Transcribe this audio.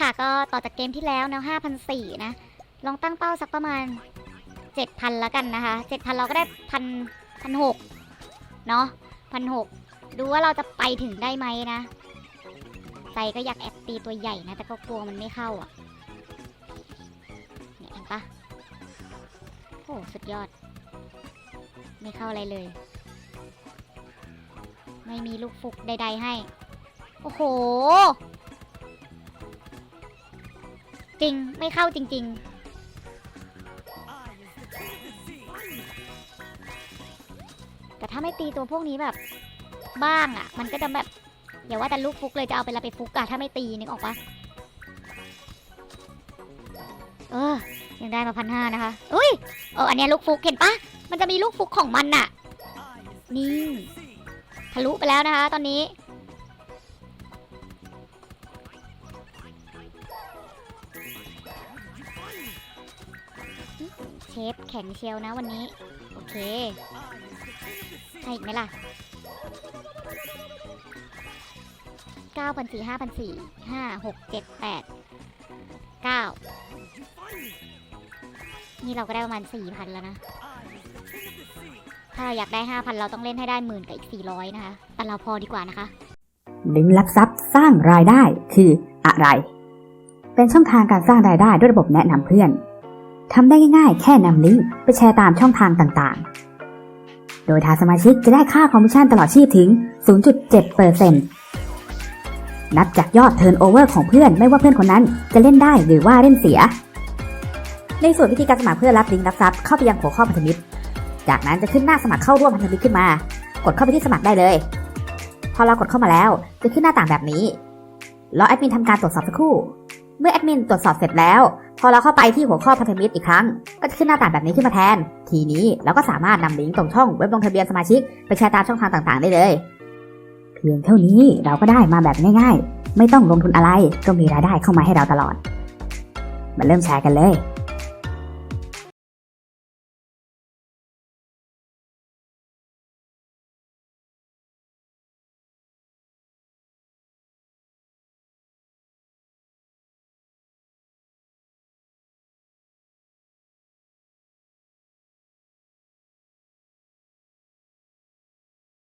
ค่ะก็ต่อจากเกมที่แล้วนะห้าพันสี่นะ ลองตั้งเป้าสักประมาณเจ็ดพันแล้วกันนะคะเจ็ดพันเราก็ได้พันพันหกเนาะพันหกดูว่าเราจะไปถึงได้ไหมนะใจก็อยากแอบตีตัวใหญ่นะ แต่ก็กลัวมันไม่เข้าอะเนี่ยเห็นปะโอ้สุดยอด ไม่เข้าอะไรเลย ไม่มีลูกฟุกใด ๆ ให้ โอ้โห จริงไม่เข้าจริง ๆ แต่ถ้าไม่ตีตัวพวกนี้แบบ บ้างอะ มันก็จะแบบอย่าว่าแต่ลูกฟุกเลยจะเอาไปละไปฟุกอะถ้าไม่ตีนึกออกปะเออยังได้มาพันห้านะคะอุ้ยเอออันเนี้ยลูกฟุกเห็นปะมันจะมีลูกฟุกของมันน่ะ นี่ทะลุไปแล้วนะคะ ตอนนี้ เชฟแข็งเชียวนะวันนี้ โอเค ใช่อีกไหมล่ะเก้าพันสี่ห้าพันสี่ห้าหกเจ็ดแปดเก้านี่เราก็ได้ประมาณสี่พันแล้วนะ ถ้าเราอยากได้ห้าพันเราต้องเล่นให้ได้หมื่นกับอีกสี่ร้อยนะคะ แต่เราพอดีกว่านะคะลิงก์ลักทรัพย์สร้างรายได้คืออะไร เป็นช่องทางการสร้างรายได้ด้วยระบบแนะนำเพื่อน ทำได้ง่ายๆ แค่นำลิงก์ไปแชร์ตามช่องทางต่างๆ โดยทางสมาชิกจะได้ค่าคอมมิชชั่นตลอดชีพถึง 0.7%นับจากยอดเทิร์นโอเวอร์ของเพื่อนไม่ว่าเพื่อนคนนั้นจะเล่นได้หรือว่าเล่นเสีย ในส่วนวิธีการสมัครเพื่อรับลิงก์รับทรัพย์เข้าไปยังหัวข้อพันธมิตร จากนั้นจะขึ้นหน้าสมัครเข้าร่วมพันธมิตรขึ้นมา กดเข้าไปที่สมัครได้เลย พอเรากดเข้ามาแล้วจะขึ้นหน้าต่างแบบนี้รอแอดมินทำการตรวจสอบสักครู่ เมื่อแอดมินตรวจสอบเสร็จแล้ว พอเราเข้าไปที่หัวข้อพันธมิตรอีกครั้ง ก็จะขึ้นหน้าต่างแบบนี้ขึ้นมาแทน ทีนี้เราก็สามารถนำลิงก์ตรงช่องเว็บลงทะเบียนสมาชิกไปแชร์ตามช่องทางต่างๆ ได้เลย เพียงเท่านี้เราก็ได้มาแบบง่ายๆ ไม่ต้องลงทุนอะไรก็มีรายได้เข้ามาให้เราตลอด มาเริ่มแชร์กันเลย